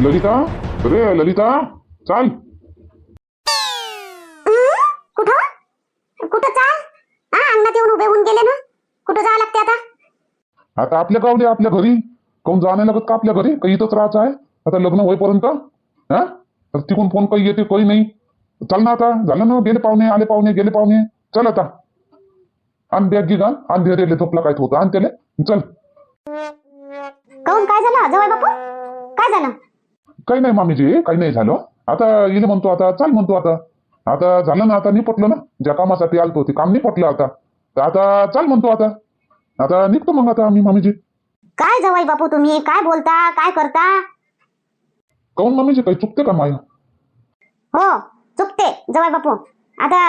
ललिता? रे ललिता? चाल. कुठं? कुठं चाल? हा अंगणात येऊन उभे होऊन गेले ना. कुठं जावं लागते आता? आता आपल्या गावले आपल्या घरी. कोण नाही लागत का आपल्या घरी? काही इथंच राहायचं आहे. आता लग्न होईपर्यंत हा? तर तिकडून फोन काही येते काही नाही. चल ना आता. झालं ना गेले पाहुणे आले पाहुणे गेले पाहुणे. चल आता. आण बॅग घे घाल. आण रेले झोपला काय होतं आण त्याले. चल. काऊन काय झालं? जवळ बापू? काय झालं? काही नाही मामीजी काही नाही झालं. आता इले म्हणतो आता चाल म्हणतो आता. आता झालं ना आता निपटलं ना. ज्या कामासाठी आलतो ते काम निपटलं आता. तर आता चाल म्हणतो आता. आता निघतो मग आता आम्ही मामीजी. काय जवाई बापू तुम्ही? काय बोलता? काय करता? काऊन मामीजी काही चुकते का माय? हो चुकते. जवाई बापू. आता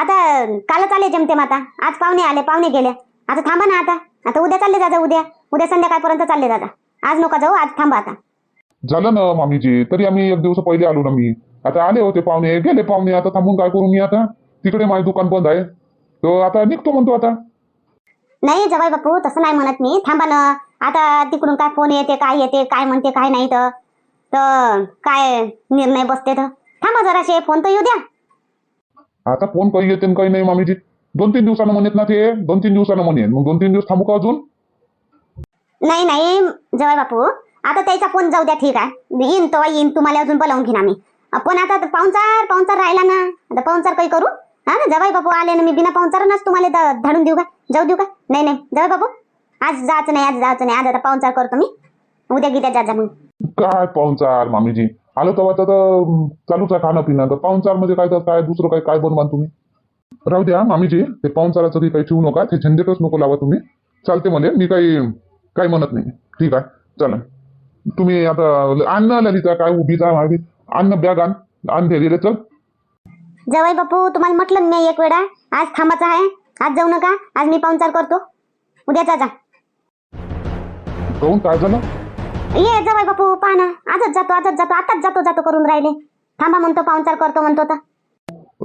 आता कालच आले जमते आता. आज पाहुणे आले पाहुणे गेले. आता थांबा ना आता. आता उद्या चालले जा उद्या. उद्या संध्याकाळपर्यंत चालले जाता. आज नका जाऊ आज थांबा आता. झालं ना मामीजी? तरी आम्ही एक दिवस पहिले आलो ना मी. आता आले होते पाहुणे. गेले पाहुणे. आता थांबून काय करू मी आता? तिकडे माझे दुकान बंद आहे. तो आता निघतो म्हणतो आता. नाही जवाई बापू तसं नाही म्हणत मी. थांबा ना. आता तिकडून काय फोन येते काय येते काय म्हणते काय नाही तर. तर काय निर्णय बसते तर. थांबा जराशे फोन तर येऊ द्या. आता फोन काही येते काही नाही मामीजी. दोन तीन दिवसानं म्हणत ना ते. दोन तीन दिवसानं म्हणेन. मग दोन तीन दिवस थांबू का अजून? नाही नाही. जवाई बापू आता त्याचा फोन जाऊ द्या ठीक आहे. येईन तो येईन. तुम्हाला अजून बोलावून घेईन आम्ही. पण आता पाहुणचार पाहुणचार राहिला ना. आता पाहुणचार काही करू? हा ना जवाई बापू आले ना मी बिना पाहुणचारच तुम्हाला धाडून देऊ का? जाऊ देऊ का? नाही नाही. जवाई बापू आज जायचं नाही आज जायचं नाही. आज आता पाहुणचार करतो मी. उद्या गिद्या जा जा मग काय पाहुणचार मामीजी? आलो तेव्हा तर चालूच आहे खाणं पिणं तर पाहुणचार म्हणजे काय तर काय दुसरं काय काय बनवान तुम्ही? राहू द्या मामीजी. ते पाहुणचाराचं काही काही ठेवू नका. ते झंझटच नको लावा तुम्ही. चालते म्हणे. मी काही काही म्हणत नाही. ठीक आहे. चला. तुम्ही आता अन्न ललिता काय उभीच आहे मावी अन्न बॅग आण. आण दिले चल. जवाई बापू तुम्हाला म्हटलं मी एक वेळा. आज थांबायचं आहे. आज जाऊ नका. आज मी पाहुणचार करतो. उद्या जा जा. कहून काय झालं? ये जवाई बापू पहा ना. आजच जातो आजच जातो. आताच जातो जातो करून राहिले. थांबा म्हणतो पाहुणचार करतो म्हणतो तर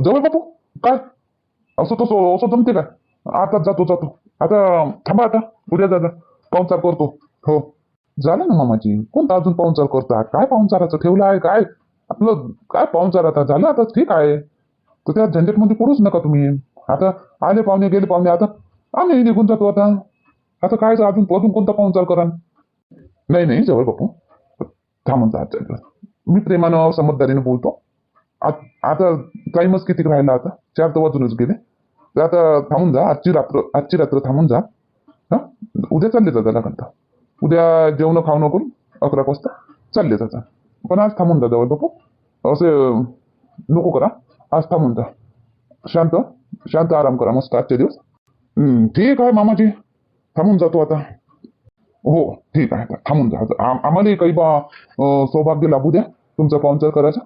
जवळ बापू. काय? असं तसं असं जमते काय आताच जातो जातो. आता थांबा आता. उद्या जा जा. पाहुणचार करतो. हो. झालं ना मामाजी? कोणता अजून पाहुणचार करता? काय पाहुणचाराचं ठेवलं आहे? काय? आपलं काय पाहुणचार आता? झालं आता ठीक आहे. तर त्या झंझटमध्ये पडूच नका तुम्ही. आता आले पाहुणे गेले पाहुणे. आता आम्ही निघून जातो आता. आता काय अजून अजून कोणता पाहुणचार करा नाही नाही जवळ बापू. थांबून जा मी प्रेमानं समजदारीने बोलतो. आता टाइमच किती राहिला आता? चार तर वाजूनच गेले. तर आता थांबून जा. आजची रात्र आजची रात्र थांबून जा. हा? उद्या चालले जा त्याला घंटा उद्या जेवण खाऊ करून अकरा वाजता. चालले त्याचा पण आज थांबून जा जवळ बापू असे नको करा. आज थांबून जा. शांत शांत आराम करा मस्त आजचे दिवस. ठीक आहे मामाजी. थांबून जातो आता. हो ठीक आहे. आता थांबून जा. आता आम्हालाही काही बा सौभाग्य लाभू द्या. तुमचा पाहुणचार करायचा.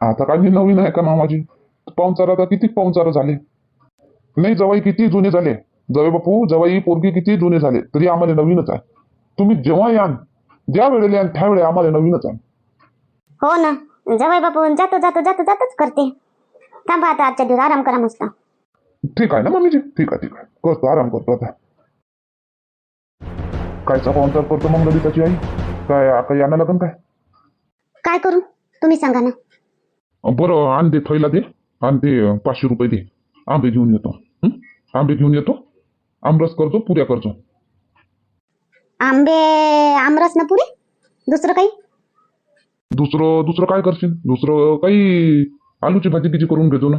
आता काय मी नवीन आहे का मामाजी? पाहुणचार आता किती पाहुणचार झाले? नाही जवाई किती जुने झाले? जवळ बापू जवाई पोरगी किती जुने झाले? तरी आम्हाला नवीनच आहे. तुम्ही जेव्हा यान ज्या वेळेला यान त्यावेळेला आम्हाला नवीनच आहे हो ना. जवाई बापू जातो जातो जातो जातोच करते. थांबा आता आजच्या दिवस आराम करा मस्त. ठीक आहे ना मम्मीजी ठीक आहे ठीक आहे. करतो आराम करतो आता. कायचा पाहुणचार करतो मग ललिताची आई? काय काही आणा लागन काय? काय करू? तुम्ही सांगा ना. बरं आण दे थैला दे. आण ते पाचशे रुपये दे. आंबे घेऊन येतो. हं? आंबे घेऊन येतो. आमरस करतो पुऱ्या करतो. आंबे आमरस ना पुरे? दुसरं काही? दुसरं दुसरं काय करशील? दुसरं काही आलूची भाजी किती करून घेतो ना.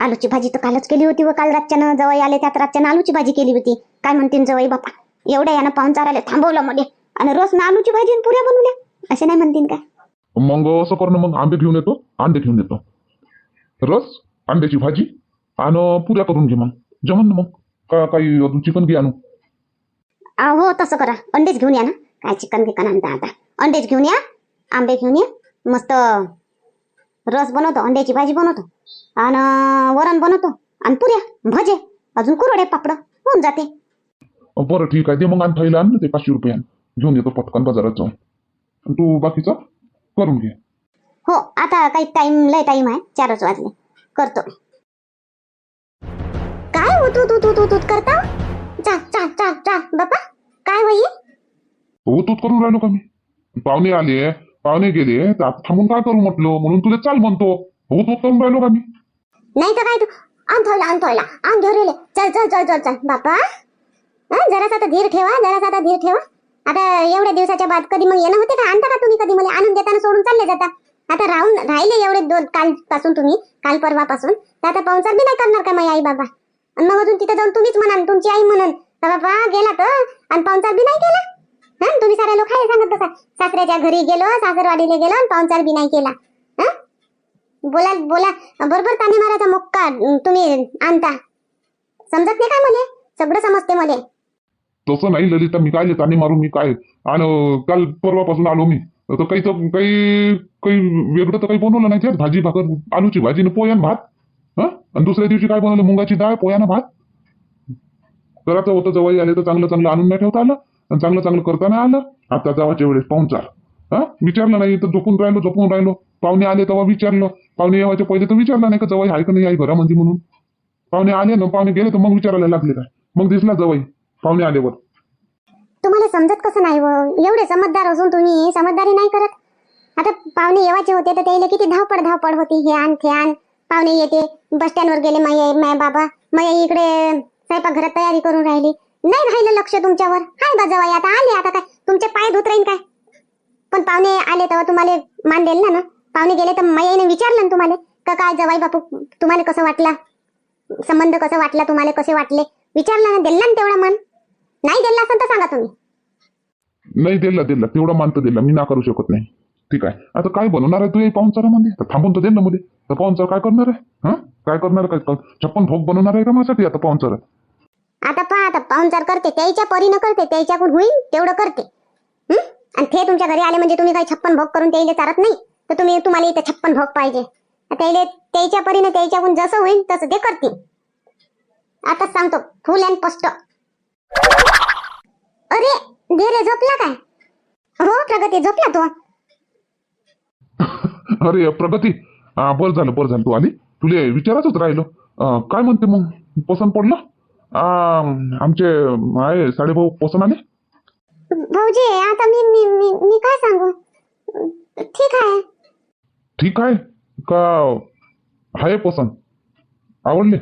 आलूची भाजी तर कालच केली होती व काल रातच्यानं जवळ आले त्यात रातच्यानं आलूची भाजी केली होती. काय म्हणतील जवळ बापा? एवढ्या यानं पाहुणचाराला थांबवलं मध्ये आणि रोज ना आलूची भाजी आणि पुऱ्या बनवल्या. असे नाही म्हणतील काय मग असं कर ना मग. आंबे घेऊन येतो अंडे घेऊन येतो. रस अंड्याची भाजी आणि पुऱ्या करून घे मग. जमन ना मग. का काही अजून चिकन घे आणू. हो तसं करा. अंडेच घेऊन या ना. काय चिकन बिकन आणता आता. अंडेच घेऊन या. आंबे घेऊन या. मस्त रस बनवतो. अंड्याची भाजी बनवतो. आणि वरण बनवतो. आणि पुऱ्या भजे. अजून कुरडे पापड. होऊन जाते. बरं ठीक आहे. दे मग आण थैला आण. ते पाचशे रुपये घेऊन येतो पटकन बाजारात जाऊन. तू बाकीचं करून घे. हो आता काही टाइम लय टाइम आहे. चारच वाजले. करतो. काय हो तू तू तू तू तू करता? चा चा चा चा बापा काय होई? हो तूच करून राहिलो का मी? पाहुणे आले पाहुणे गेले तर आता थांबून काय करू म्हटलं? म्हणून तुला चाल म्हणतो. हो तो करून राहिलो का मी? नाही तर काय तू? आण थोयला आण थोयला आण घेऊन चल चल चल चल चल. बापा. जरासा आता धीर ठेवा जरासा आता धीर ठेवा. आता एवढ्या दिवसाच्या बाद कधी मग येणं होते का? आणता का तुम्ही कधी? मला आणून देताना सोडून चालले जाता. आता राहून राहिले एवढे दोन काल पासून तुम्ही काल परवापासून. तर आता पाहुणचार बी नाही करणार का माझी आई बाबा? आणि मग अजून तिथे जाऊन तुम्हीच म्हणाल तुमची आई म्हणून का बाबा गेला तर आणि पाहुणचार बी नाही केला? हा? तुम्ही सारे लोक आहे सांगत बसा. सासऱ्याच्या घरी गेलो सासरवाडीला गेलो आणि पाहुणचार बी नाही केला. हा? बोला बोला. बरोबर ताने मारायचा मुक्का तुम्ही आणता. समजत नाही का मले? सगळं समजते मले. तसं नाही ललिता मी काय ताने मारू मी काय? आणि काल परवापासून आलो मी. तर काही तर काही काही वेगळं तर काही बनवलं नाही भाजी भाकर आलूची भाजी आणि भात. हा? आणि दुसऱ्या दिवशी काय बनवलं? मुंगाची डाळ पोयानं भात? करायचं होतं जवळ आले तर चांगलं चांगलं आणून नाही ठेवता आलं. आणि चांगलं चांगलं करता नाही आलं. आता जावाच्या वेळेस पाहुणचार हा? विचारलं नाही तर झोपून राहिलो झोपून राहिलो. पाहुणे आले तेव्हा विचारलं. पाहुणे येवायच्या पहिले तर विचारलं नाही का जवळ आहे का नाही आहे घरामध्ये म्हणजे म्हणून? पाहुणे आले ना पाहुणे गेले तर मग विचारायला लागले काय? मग दिसला जवळ पाहुणे आल्यावर. तुम्हाला समजत कसं नाही हो? एवढे समजदार असून तुम्ही समजदारी नाही करत. आता पाहुणे येवाचे होते तर त्याला किती धावपड धावपड होती हे आण ते आण. पाहुणे येते बस स्टँडवर गेले माय माय बाबा. माया इकडे स्वयंपाक घरात तयारी करून राहिली. नाही राहिलं लक्ष तुमच्यावर. हाय बा जवाई आता आले आता काय? तुमचे पाय धुत राहीन काय? पण पाहुणे आले तेव्हा तुम्हाला मान देल ना ना? पाहुणे गेले तर माईने विचारलं ना तुम्हाला का काय जवाई बापू तुम्हाला कसं वाटला? संबंध कसं वाटला तुम्हाला कसे वाटले? विचारलं ना दिला ना तेवढा मान? नाही दिला असं तर सांगा तुम्ही. नाही दिला दिला तेवढा मानतं दिला मी ना करू शकत नाही. ठीक आहे. आता काय बनवणार आहे तू या पाहुणचारामध्ये? तर थांबून तर दे ना मध्ये तर पाहुणचार काय करणार आहे? हा? काय करणार आहे? काय छप्पन भोग बनवणार आहे का माझ्यासाठी आता पाहुणचार? आता पहा आता पाहुणचार करते. त्याच्या परीनं करते त्याच्याकडून होईल तेवढं करते. आणि ते तुमच्या घरी आले म्हणजे तुम्ही काही छप्पन भोग करून त्याला चारत नाही? तर तुम्ही तुम्हाला इथे छप्पन भोग पाहिजे. त्याला त्याच्या परीनं त्याच्याकडून जसं होईल तसं ते करतील. आता सांगतो फुल अँड स्पष्ट. अरे धीरे झोपला काय? हो प्रगती झोपला तू. अरे प्रगती. बरं झालं बरं झालं. तू आली? तुले विचारायचंच राहिलो. काय म्हणते मग? पसंत पडलं? आमचे आहे साडेभाऊ पसंत आले भाऊजी आता मी मी मी मी काय सांगू? ठीक आहे. ठीक आहे? का आहे पसंत आवडले?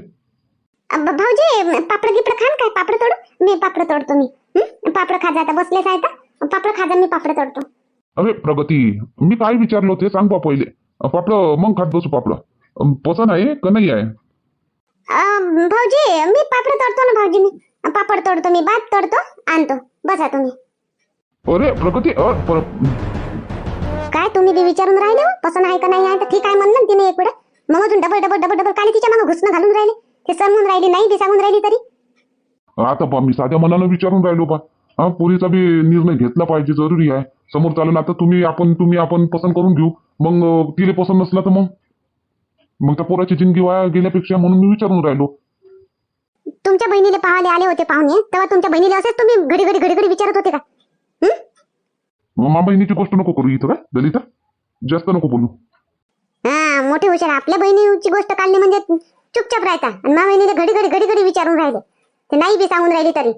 अब भाऊजी पापड गिपड खान काय? पापड तोडू? मी पापड तोडतो मी? पापड खाजा आता बसलेच आहे पापड खाजा मी पापड तोडतो. अरे प्रगती मी काय विचारलो ते सांग बा पहिले. पापड मग खात बसू पापड. अं, पसंत आहे का नाही आहे? भाऊजी मी पापड तोडतो ना भाऊजी मी. पापड तोडतो मी भात तोडतो आणतो. बसा तुम्ही. अरे प्रगती अ, प्र- काय तुम्ही बी विचारून राहिले हो? पसंत आहे का नाही आहे? तर ठीक आहे म्हणलं ना तिने एक वेळ. मग अजून डबल डबल डबल डबल काली तिच्या मागं घुसणं घालून राहिले. ते सांगून राहिली नाही बी सांगून राहिली तरी. आता बा मी साध्या मनानं विचारून राहिलो बा हा पुरीचा बी निर्णय घेतला पाहिजे जरुरी आहे. समोर चालून आता तुम्ही आपण तुम्ही आपण पसंत करून घेऊ. मग तिले पसंत नसला तर मग? मग त्या पोराची जिंदगी वाया गेल्यापेक्षा म्हणून मी विचारून राहिलो. तुमच्या बहिणीला पाहायला आले होते पाहुणे तेव्हा तुमच्या बहिणीला असेच तुम्ही घडी घडी घडी घडी विचारत होते का? मा बहिणीची गोष्ट नको करू इथं काय दलिता? जास्त नको बोलू. हा मोठी हुशार. आपल्या बहिणीची गोष्ट काढली म्हणजे चुपचाप राहता. आणि मा बहिणीला घडी घडी घडी घडी विचारून राहिले. ते नाही बी सांगून राहिली तरी.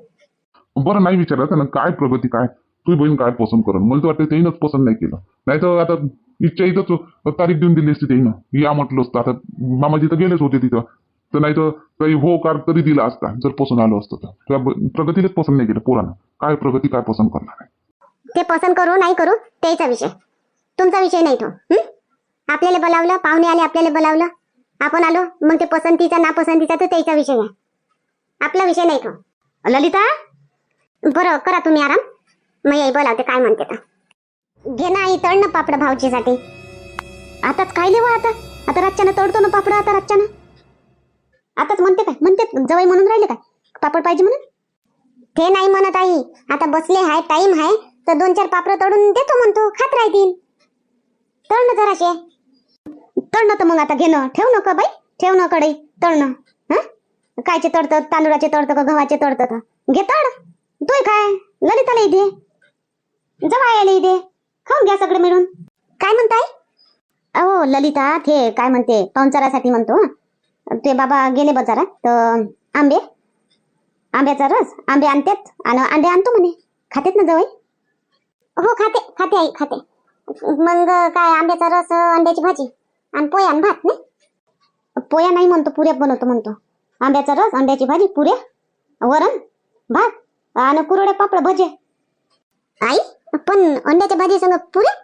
बरं नाही विचारायचं ना. काय प्रगती काय? तुझी बहीण काय पसंत करण मला तर वाटतं त्याईनंच पसंत नाही केलं. नाही तर आता इच्छा इथंच तारीख देऊन दिली असती त्याईनं या म्हटलं असतं. आता मामाजी तर गेलेच होते तिथं. तर नाही तर काही हो कार तरी दिला असता जर पसंत आलो असतं तर. प्रगतीलाच पसंत नाही केलं पोरानं. काय प्रगती काय पसंत करणार आहे? ते पसंत करू नाही करू त्याचा विषय. तुमचा विषय नाही तो आपल्याला बोलावलं पाहुणे आले आपल्याला बोलावलं. आपण आलो मग ते पसंतीचा नापसंतीचा तर त्याचा विषय आहे. आपला विषय नाही तो. ललिता? बरं करा तुम्ही आराम. मग येई बोलावते काय म्हणते तर घे ना आई तळ ना पापड भाऊजीसाठी. आताच काय लेवा आता. आता रातच्यानं तळतो ना पापड आता रातच्यानं. आताच म्हणते काय? म्हणते जवळ म्हणून राहिले काय? पापड पाहिजे म्हणून? ते नाही म्हणत आई. आता बसले हाय टाइम आहे तर दोन चार पापड तळून देतो म्हणतो खात राहतील. तळ ना जराशे. तळ ना तर मग आता घेणं. ठेव नका बाई. ठेव ना कडे तळणं हा? कायचे तळतं? तांदुळाचे तळतं का गव्हाचे तळतं का? घे तळ. तोय काय? ललिताला इथे जवळ आले इथे. खाऊन घ्या सगळे मिळून. काय म्हणताय? अहो ललिता ते काय म्हणते पाहुणचारासाठी म्हणतो ते बाबा गेले बाजारात तर आंबे. आंब्याचा रस आंबे आणतात आणि आंबे आणतो म्हणे. खातेत ना जवळ? हो खाते खाते आई खाते. मग काय आंब्याचा रस अंड्याची भाजी आणि पोया आणि भात नाही? पोया नाही म्हणतो पुऱ्या बनवतो म्हणतो. आंब्याचा रस अंड्याची भाजी पुऱ्या वरण भात आणि कुरड्या पापड भजे. आई? पण अंड्याच्या भाजी संग पुरे?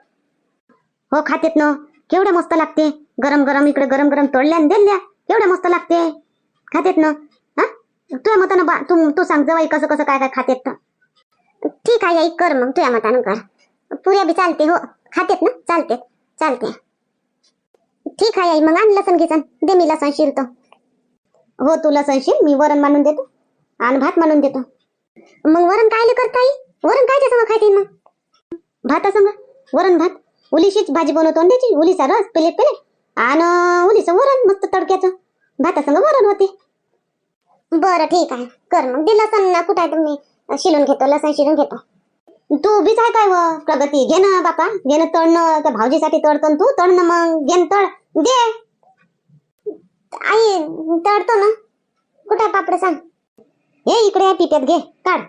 हो खातेत ना. केवढ्या मस्त लागते. गरम गरम इकडे गरम गरम तोडल्या आणि दिल्या केवढ्या मस्त लागते. खातेत ना. हा? तुझ्या मतानं बा तू तू सांग जवाई कसं कसं काय काय खातेत तर. ठीक आहे आई कर मग तुझ्या मतानं कर. पुऱ्या बी चालते हो. खातेत ना? चालते. चालते. ठीक आहे आई मग आण लसण घेसन दे मी लसण शिरतो. हो तू लसण शिर. मी वरण मानून देतो. आणि भात मानून देतो. मग वरण कायले करता आई? वरण कायच्या समोर खायचे मग? भाता संग वरण भात? उलीशीच भाजी बनवतो अंड्याची उलीचा रस प्लेट प्लेट आणि उलीचं वरण मस्त तडक्याचं. भातासंग वरण होते. बरं ठीक आहे. कर मग. दे लसण कुठं आहे तुम्ही? शिलून घेतो लसण शिलून घेतो. तू बीच आहे काय व? प्रगती. घे ना बापा. घे ना तळणं त्या भाऊजीसाठी तळतो तू. तळ ना मग. घे तळ. दे. आई तळतो ना. कुठं आहे पापड सांग? हे इकडे आहे पिप्यात घे. काढ.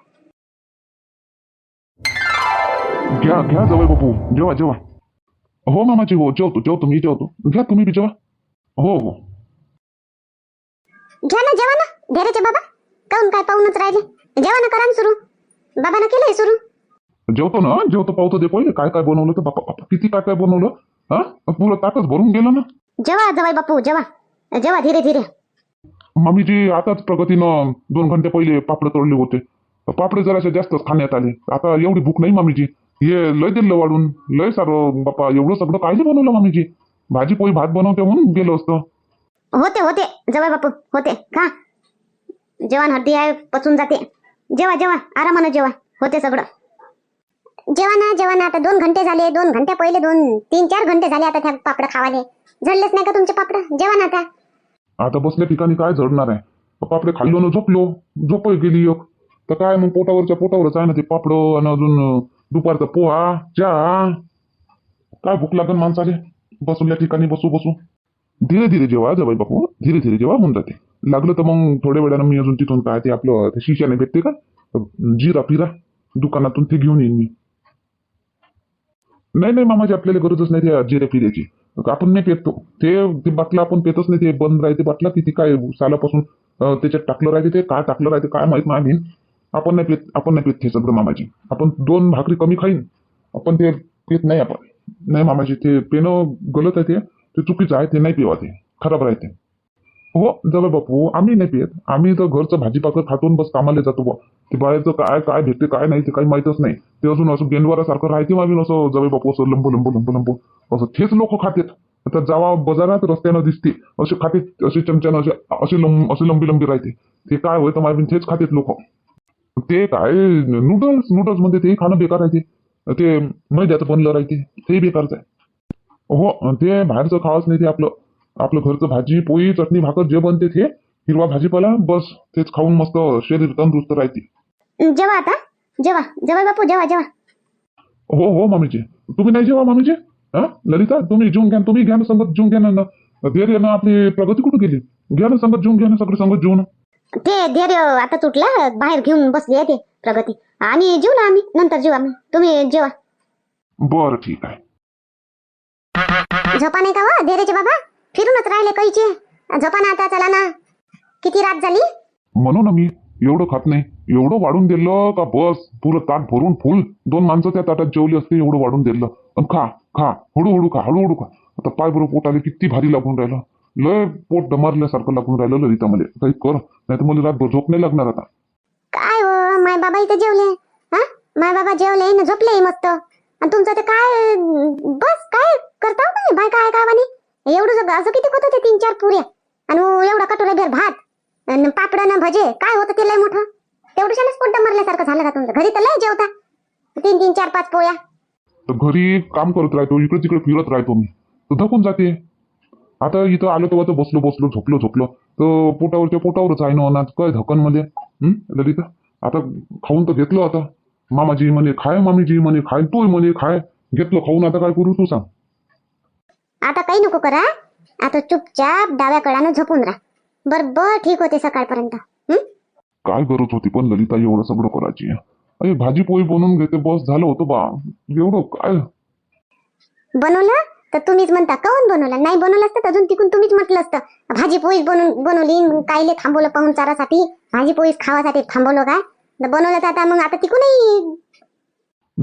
घ्या घ्या जवळ बापू जेवा जेवा हो मामाजी हो जेवतो जेवतो मी जेवतो घ्या तुम्ही बी जेवा हो हो घ्या ना जेवा ना धैर्याचे बाबा काऊन काय पाहूनच राहिले जेवा ना करा ना केलंय सुरू जेवतो ना जेवतो पावतो दे पहिले काय काय बनवलं तर बापा बापा किती काय काय बनवलं हा पुरं ताकच भरून गेलं ना जेवा जवाई बापू जेवा जेवा धीरे धीरे मामीजी आताच प्रगतीनं दोन घंटे पहिले पापड तळले होते पापडे जराशे जास्तच खाण्यात आले आता एवढी भूक नाही मामीजी हे लय दिलं वाढून. लय सारं बापा एवढं सगळं कायले बनवलं मामीजी. भाजी पोळी भात बनवते म्हणून गेलं असतं. होते होते. जवाई बापू होते. खा. जेवण हड्डी आहे पचून जाते. जेवा जेवा. आरामानं जेवा. होते सगळं. जेवा ना जेवा ना आता दोन घंटे झाले. दोन घंटे पहिले दोन तीन चार घंटे झाले आता त्या पापड खावाले. झडलेच नाही का तुमचे पापड? जेवा ना आता. आता बसल्या ठिकाणी काय झडणार आहे? पापडे खाल्लो ना झोपलो. झोप गेली एक. तर काय मग पोटावरच्या पोटावरच आहे ना ते पापड आणि अजून दुपारचा पोहा चहा. काय भूक लागन माणसाले? बसून बसल्या ठिकाणी बसू बसू. धीरे धीरे जेव्हा जवाई बापू. धीरे धीरे जेव्हा होऊन जाते लागलं तर मग थोड्या वेळानं मी अजून तिथून काय ते आपलं ते शिशाने भेटते का? जिरा फिरा. दुकानातून ते घेऊन येईन मी. नाही नाही मामाजी आपल्याला गरजच नाही त्या जिरे फिऱ्याची आपण नाही पेतो ते ते बाटला आपण पेतच नाही. ते बंद राहते बाटला. तिथे काय सालापासून त्याच्यात टाकलं राहते ते काय टाकलं राहते काय माहीत नाही आपण नाही पेत आपण नाही पेत ते सगळं मामाजी. आपण दोन भाकरी कमी खाईन आपण ते पेत नाही आपण. नाही मामाजी ते पेनं गलत आहे ते. ते चुकीचं आहे ते नाही पिवा ते खराब राहते. हो जवळ बापू आम्ही नाही पियत आम्ही तर घरचं भाजीपाकर खातून बस कामाला जातो बुवा. ते बाहेरचं काय काय भेटते काय नाही ते काही माहीतच नाही. ते अजून असं गेंडवारासारखं राहते मामी असं जवळ बापू असं लंबू लंबू लंबू लंबू. असं तेच लोक खातेत. आता जावा बाजारात रस्त्यानं दिसते. असे खातेत असे चमच्यानं असे असे लंब असे लंबी लंबी राहते. ते काय होतं माझ्या तेच खातेत लोक. ते काय नूडल्स नूडल्समध्ये ते खाणं बेकार आहे ते. ते मैद्याचं बनलं राहते ते. बेकारच आहे. हो ते बाहेरचं खावंच नाही ते आपलं. आपलं घरचं भाजी पोळी चटणी भाकर जे बनते ते हिरवा भाजीपाला बस तेच खाऊन मस्त शरीर तंदुरुस्त राहते. जेवा आता. जेवा जेवा बापू जेवा जेवा. हो हो मामीजी. तुम्ही नाही जेवा मामीजी? हा? ललिता तुम्ही जेवून घ्या तुम्ही घ्या ना संगत जेवून घ्या ना. धैर्य ना आपली प्रगती कुठे गेली? घ्या ना संगत जेवून घ्या ना सगळं संगत जेवून. ते धैर्य आता तुटला बाहेर घेऊन बसली आहे ते प्रगती. आणि जेवू ना आम्ही नंतर जेवू आम्ही. तुम्ही जेवा. बरं ठीक आहे. झोपा नाही का व धैर्याचे बाबा? फिरूनच राहिले कैचे. झोपा ना आता चला ना. किती रात झाली? म्हणू ना मी एवढं खात नाही. एवढं वाढून दिलं का बस? पुरं ताट भरून फुल. दोन माणसं त्या ताटात जेवली असते एवढं वाढून दिलं. पण खा खा. हळूहळू खा हळूहळू खा. आता पाय बरोबर पोटाले किती भारी लागून राहिलं. लय पोट डमारल्यासारखं लागून राहिलं ललिता मला. काही कर नाही तर मला रातभर झोप नाही लागणार आता. काय हो माय बाबा इथे जेवले? हा? माय बाबा जेवले न झोपले मस्त. आणि तुमचं ते काय बस काय करता काय बाय काय काय वाणी एवढं असं किती होतं ते तीन चार पुऱ्या? आणि एवढा कटोरा भेर भात आणि पापड ना भजे काय होतं ते लय मोठं? तेवढ्याशानच पोट मरल्यासारखं झालं का तुमचं? घरी तर लय जेवता. तीन तीन चार पाच पोळ्या. तर घरी काम करत राहतो इकडे तिकडे फिरत राहतो मी. तर थकून जाते. आता इथं आलो तेव्हा तर बसलो बसलो झोपलो झोपलो. तर पोटावरच्या पोटावरच आहे ना काय धकनमध्ये हं, ललिता आता खाऊन तर घेतलं आता. मामाजी म्हणे खाय मामीजी म्हणे खाय तू म्हणे खाय. घेतलं खाऊन आता काय करू तू सांग. आता काही नको करा आता चुपचाप डाव्या कडानं झोपून राहा. बरोबर ठीक होते सकाळपर्यंत? काय गरज होती पण ललिता एवढं सगळं करायची. अरे भाजी पोळी बनवून घेते बस झालं होतं बा. एवढं काय? बनवलं? तर तुम्हीच म्हणता काऊन बनवलं? नाही बनवलं असतं तर अजून तिकून तुम्हीच म्हटलं असतं. भाजी पोळीच बनवून बनवली कायले थांबवलं पाहुणचारासाठी भाजी पोळीच खावासाठी थांबवलं काय? तर बनवलं तर आता मग आता तिकूनही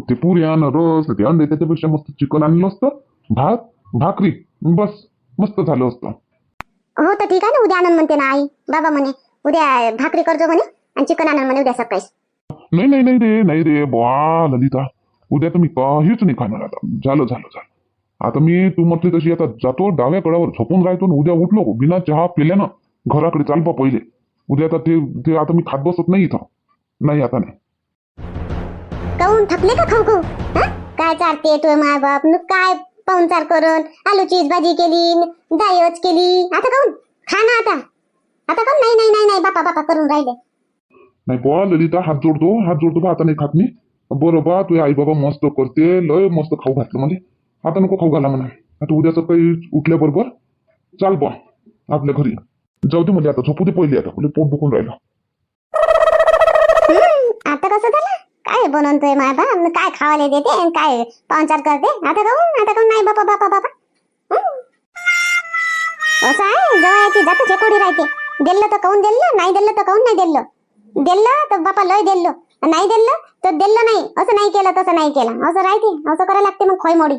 ते पुरी आण रस ते अंडे त्याच्यापेक्षा मस्त चिकन आणलं असतं भात भाकरी बस मस्त झालं असतं. हो तर ठीक आहे ना उद्या आनंद म्हणते ना आई. बाबा म्हणे उद्या भाकरी करजो म्हणे आणि चिकन आणून म्हणे उद्या सकाळी नाही नाही नाही रे नाही रे बा ललिता. उद्या मी काहीच नाही खाणार आता. झालं झालं झालं. आता मी तू म्हटली तशी आता जातो डाव्या कडावर झोपून राहतो आणि उद्या उठलो बिना चहा पिल्यानं घराकडे चाल पहिले. उद्या आता ते ते आता मी खात बसत नाही इथं. नाही आता नाही. काऊन थकले का खाऊ खाऊ? हा? काय चारते तुझे माय बाप? न काय पाहुणचार करून आलूचीच भाजी केली न डायच केली. आता काऊन? खा ना आता. आता काऊन? नाही नाही नाही नाही बापा बापा करून राहिले. नाही बा ललिता हात जोडतो हात जोडतो बा आता नाही खात मी. बरं बा तुझे आई बाबा मस्त करते लय मस्त खाऊ घातलं म्हणजे आता नको खाऊ घाला म्हणा. आता उद्या सकाळी उठल्याबरोबर चाल बा आपल्या घरी. जाऊ दे म्हणजे आता झोपू दे पहिले आता म्हणजे पोट दुखून राहिलं. आता कसं झालं? काय बनवतोय माय बाप? न काय खावायला देते आणि काय पाहुणचार करते? आता काऊन आता काऊन नाही बापा बापा बापा. असं आहे? जवळची जात शेकोडी राहते. दिलं तर काऊन दिलं नाही दिलं तर काऊन नाही दिलं दिलं तर बापा लय दिलं नाही दिलं तर दिलं नाही. असं नाही केलं तसं नाही केलं. असं राहते. असं करायला लागते मग खोय मोडी